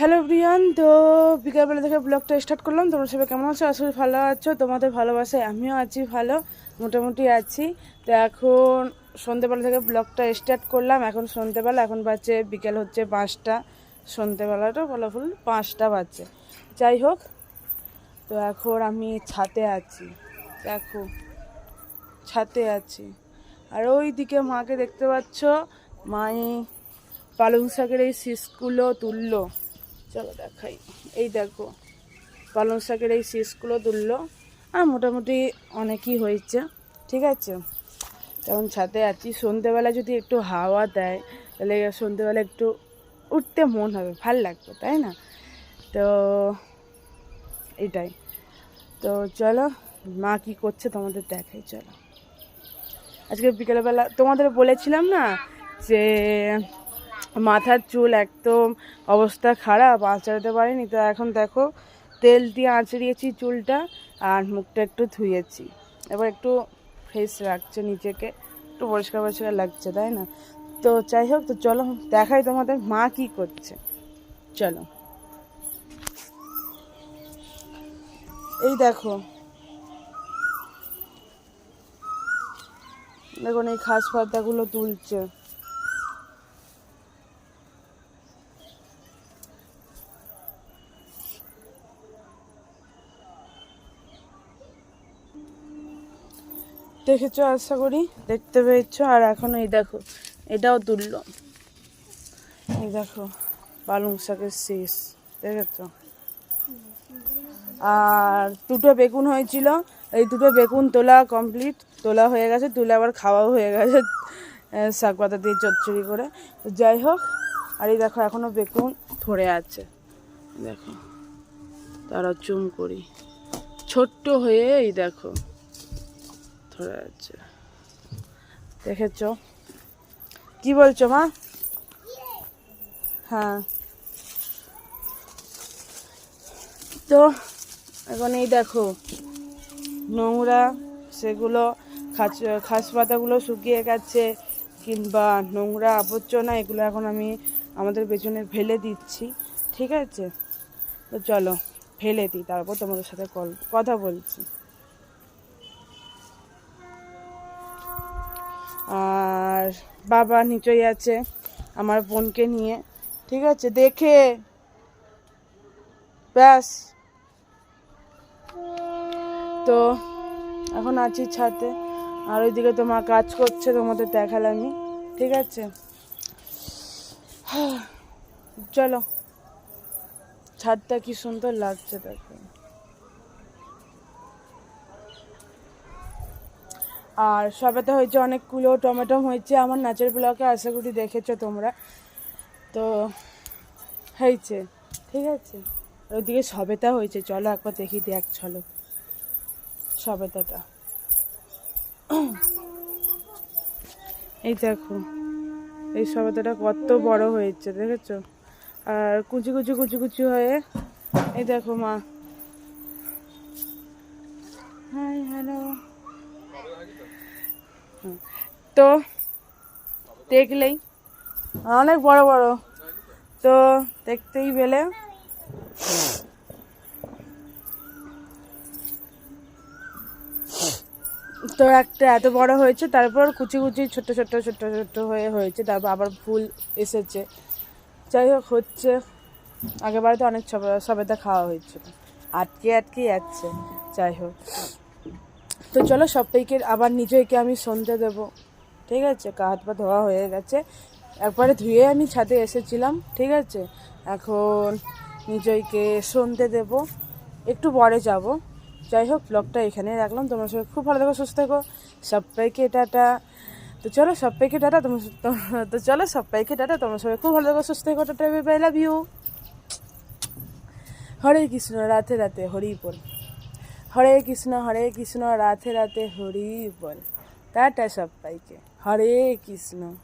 Hello Priyan তো বিকালবেলা থেকে ব্লগটা স্টার্ট করলাম। তোমরা সবাই কেমন আছো? আসলে ভালো আছো। তোমাদের ভালোবাসায় আমিও আছি ভালো, মোটামুটি আছি। তো এখন সন্ধেবেলা থেকে ব্লগটা স্টার্ট করলাম। এখন সন্ধেবেলা এখন বাজছে বিকেল হচ্ছে পাঁচটা। সন্ধেবেলাটা বলা ফুল পাঁচটা বাজছে যাই হোক, তো এখন আমি ছাতে আছি। দেখো ছাতে আছি। আর ওই দিকে মাকে দেখতে পাচ্ছ? মাই পালং শাকের এই শীষগুলো তুললো। চলো দেখাই। এই দেখো, পালং শাকের এই শীষগুলো তুললো। আর মোটামুটি অনেকই হয়েছে, ঠিক আছে? তখন ছাদে আছি, সন্ধেবেলা যদি একটু হাওয়া দেয়, তাহলে সন্ধেবেলা একটু উঠতে মন হবে, ভালো লাগবে, তাই না? তো এটাই। তো চলো, মা কি করছে তোমাদের দেখাই, চলো। আজকে বিকেলবেলা তোমাদের বলেছিলাম না যে মাথার চুল একদম অবস্থা খারাপ, আঁচড়াতে পারিনি। তো এখন দেখো, তেল দিয়ে আঁচড়িয়েছি চুলটা আর মুখটা একটু ধুয়েছি। এবার একটু ফ্রেশ রাখছে নিজেকে। একটু পরিষ্কার পরিষ্কার লাগছে, তাই না? তো যাই হোক, তো চলো দেখাই তোমাদের মা কি করছে। চলো। এই দেখো। দেখুন, এই খাস পাতাগুলো তুলছে। দেখেছ, আশা করি? দেখতে পেয়েছ। আর এখন এই দেখো, এটাও তুললো। এই দেখো, পালং শাকের শেষ, দেখেছ? আর দুটো বেগুন হয়েছিল। এই দুটো বেগুন তোলা কমপ্লিট তোলা হয়ে গেছে। তুলে আবার খাওয়াও হয়ে গেছে শাক পাতা দিয়ে চচ্চড়ি করে। যাই হোক, আর এই দেখো এখনও বেগুন ধরে আছে। দেখো, তারা চুম করি। ছোট্ট হয়ে এই দেখো। ধরে আছে। দেখেছ? কি বলছো, মা? হ্যাঁ। তো, এখন এই দেখো, নোংরা সেগুলো, খাস খাস পাতাগুলো শুকিয়ে গেছে, কিংবা নোংরা আবর্জনা, এগুলো এখন আমি আমাদের পেছনে ফেলে দিচ্ছি, ঠিক আছে? তো চলো, ফেলে দিই, তারপর তোমাদের সাথে কল কথা বলছি। আর বাবা নিচই আছে, আমার বোনকে নিয়ে, ঠিক আছে? দেখে। ব্যাস। তো এখন আছি ছাতে আর ওইদিকে তো মা কাজ করছে, তোমাদের দেখালামই, ঠিক আছে? চলো। ছাদটা কি সুন্দর লাগছে দেখো। আর সবেতে হয়েছে অনেকগুলো টমেটো হয়েছে। আমার নাচের ব্লকে আশা করি দেখেছ তোমরা। তো হয়েছে, ঠিক আছে। ওইদিকে সবেতা হয়েছে, চলো একবার দেখি, দেখ, চলো। সবেতাটা। এই দেখো, এই সবেতাটা কত বড় হয়েছে, দেখেছ? আর কুচি কুচি কুচি কুচি হয়ে, এই দেখো মা। Hi, hello. তো দেখলেই, অনেক বড় বড়। তো দেখতেই পেলে। তো একটা এত বড় হয়েছে, তারপর কুচি কুচি ছোট ছোট ছোট ছোট হয়ে হয়েছে, তারপর আবার ফুল এসেছে। যাই হোক, হচ্ছে আগেবারে তো অনেক সবে- সবেদা খাওয়া হয়েছিল। আটকে আটকে যাচ্ছে, যাই হোক। তো চলো সবাইকে আবার নিজেকে আমি সন্ধে দেবো। ঠিক আছে? গা হাত পা ধোয়া হয়ে গেছে। একবারে ধুয়ে আমি ছাদে এসেছিলাম। ঠিক আছে? এখন নিজেকে সন্ধে দেব। একটু পরে যাব। যাই হোক ব্লগটা এখানে রাখলাম। তোমার সবাই খুব ভালো থেকো, সুস্থ থেকো। সবাইকে টাটা। তো চলো সবাইকে টাটা। তোমার তো চলো সবাইকে টাটা। তোমার সবাই খুব ভালো থেকো, সুস্থ থেকো। Tata bye love you Hare Krishna. রাতে রাতে হরি বল। হরে কৃষ্ণ হরে কৃষ্ণ রাতে রাতে হরি বল। টাটা সবাইকে। হরে কৃষ্ণ।